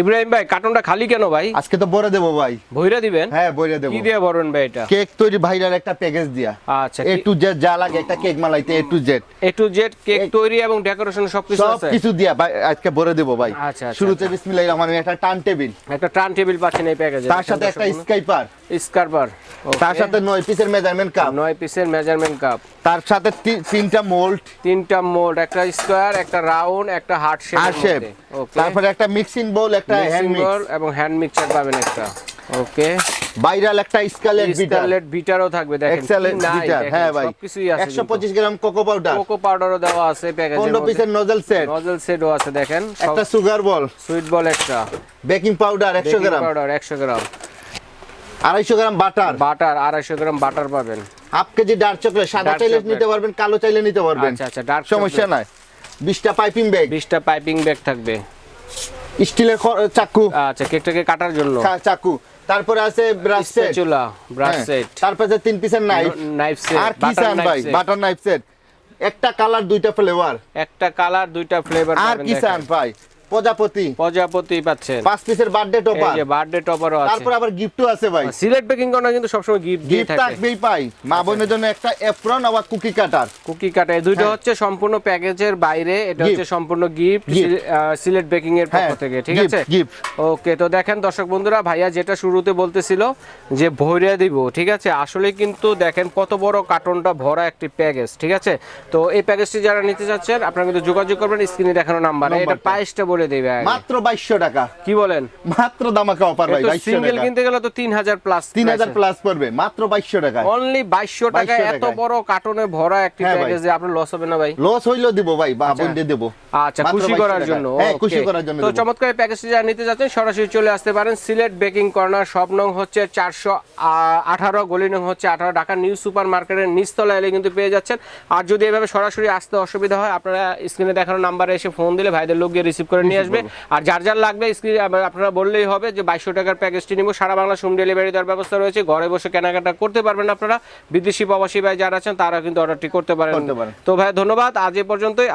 ইব্রাহিম ভাই কার্টনটা খালি কেন ভাই? আজকে তো বলে দেবো ভাই। ভইরা দিবেন? হ্যাঁ বলে দেবো। কি দিয়ে ভরবেন ভাই এটা? কেক তৈরি ভাইরাল একটা প্যাকেজ দিয়া। আচ্ছা এ টু জেড যা লাগে একটা cake মালাইতে A to Z A to Z cake তৈরি এবং ডেকোরেশন সবকিছু সব আছে? কিছু দিয়া ভাই আজকে বলে দেবো ভাই। আচ্ছা, আচ্ছা, শুরুতে বিসমিল্লাহির রহমানির একটা টার্ন টেবিল। একটা টার্ন টেবিল পাচ্ছেন এই প্যাকেজে তার সাথে একটা স্কাইপার স্কারবার তার সাথে নয় পিসের মেজারমেন্ট কাপ নয় পিসের মেজারমেন্ট কাপ তার সাথে তিনটা মোল্ড তিনটা মোল্ড একটা স্কোয়ার একটা রাউন্ড একটা হার্ট শেপ তারপরে একটা মিক্সিং বোল একটা হ্যান্ড মিক্স এবং হ্যান্ড মিক্সার পাবেন একটা। ওকে ভাইরাল একটা স্কালেট বিটার স্টারলেট বিটারও থাকবে দেখেন এক্সেলেন্ট বিটার হ্যাঁ ভাই। সবকিছুই আছে 125 গ্রাম কোকো পাউডার কোকো পাউডারও দেওয়া আছে প্যাকেজের 15 পিসের নজল সেট নজল সেটও আছে দেখেন। একটা সুগার বল সুইট বল একটা। Baking powder 100 gram. Powder 100 gram. 250 gram butter butter 250 gram butter পাবেন। হাফ কেজি ডার্ক চকলেট সাদা চাইলে নিতে পারবেন কালো চাইলে নিতে পারবেন। আচ্ছা আচ্ছা ডার্ক সমস্যা নাই। 20টা পাইপিং ব্যাগ 20টা পাইপিং ব্যাগ থাকবে। স্টিলের চাকু। আচ্ছা কেকটাকে কাটার জন্য। চাকু। তারপরে আছে ব্রাশ সেট চুলা ব্রাশ সেট তারপরে আছে তিন পিসের নাইফ নাইফ সেট আর কি চান ভাই বাটার নাইফ সেট একটা কালার দুইটা ফ্লেভার একটা কালার দুইটা ফ্লেভার আর কি চান ভাই? প্রজাপতি। প্রজাপতি পাচ্ছেন। পাঁচ পিসের বার্থডে এই যে বার্থডে টপারও আছে। তারপর আবার গিফটও আছে ভাই। সিলেট বেকিং কর্নার কিন্তু সবসময় গিফট দিয়ে গিফট থাকবেই পাই। মা বোনের জন্য একটা এপ্রন আবার কুকি কাটার কুকি কাটা এই দুইটা হ্যাঁ। হচ্ছে সম্পূর্ণ প্যাকেজের বাইরে। এটা হচ্ছে সম্পূর্ণ গিফট. সিলেট বেকিং এর পক্ষ হ্যাঁ, থেকে ঠিক আছে? gift। ওকে তো দেখেন দর্শক বন্ধুরা ভাইয়া যেটা শুরুতে বলতেছিল যে ভরিয়া দিব ঠিক আছে? আসলে কিন্তু দেখেন কত বড় কার্টনটা ভরা একটি প্যাকেজ ঠিক আছে? তো এই প্যাকেজটি যারা নিতে চাচ্ছেন আপনারা কিন্তু যোগাযোগ করবেন স্ক্রিনে দেখানো নাম্বারে এটা। প্রাইসটা বলে দেবে মাত্র বাইশশো টাকা। কি বলেন? মাত্র দামাকা অফার ভাই সিঙ্গেল কিনতে গেলে তো তিন হাজার প্লাস তিন হাজার প্লাস পড়বে মাত্র বাইশশো টাকা। অনলি বাইশশো টাকা এত বড় কার্টনে ভরা একটি প্যাকেজে আপনার লস হবে না ভাই? লস হইলেও দিব ভাই বা বোন দিয়ে দেবো। আচ্ছা খুশি করার জন্য হ্যাঁ খুশি করার জন্য তো চমৎকার এই প্যাকেজটি যারা নিতে যাচ্ছেন সরাসরি চলে আসতে পারেন। সিলেট বেকিং কর্নার সব নং হচ্ছে চারশো আঠারো গলি নং হচ্ছে আঠারো। ঢাকা নিউ সুপার মার্কেটের নিচতলা এলে কিন্তু পেয়ে যাচ্ছেন। আর যদি এভাবে সরাসরি আসতে অসুবিধা হয় আপনারা স্ক্রিনে দেখানো নাম্বারে এসে ফোন দিলে ভাইদের লোক গিয়ে রিসিভ করে নিয়ে আসবে। আর যার যার লাগবে স্ক্রিন আপনারা বললেই হবে যে বাইশশো টাকার প্যাকেজটি নিব। সারা বাংলা হোম ডেলিভারি দেওয়ার ব্যবস্থা রয়েছে। ঘরে বসে কেনাকাটা করতে পারবেন আপনারা। বিদেশি প্রবাসী ভাই যারা আছেন তারা কিন্তু অর্ডারটি করতে পারেন। করতে পারেন। তো ভাই ধন্যবাদ। আজ এ পর্যন্তই।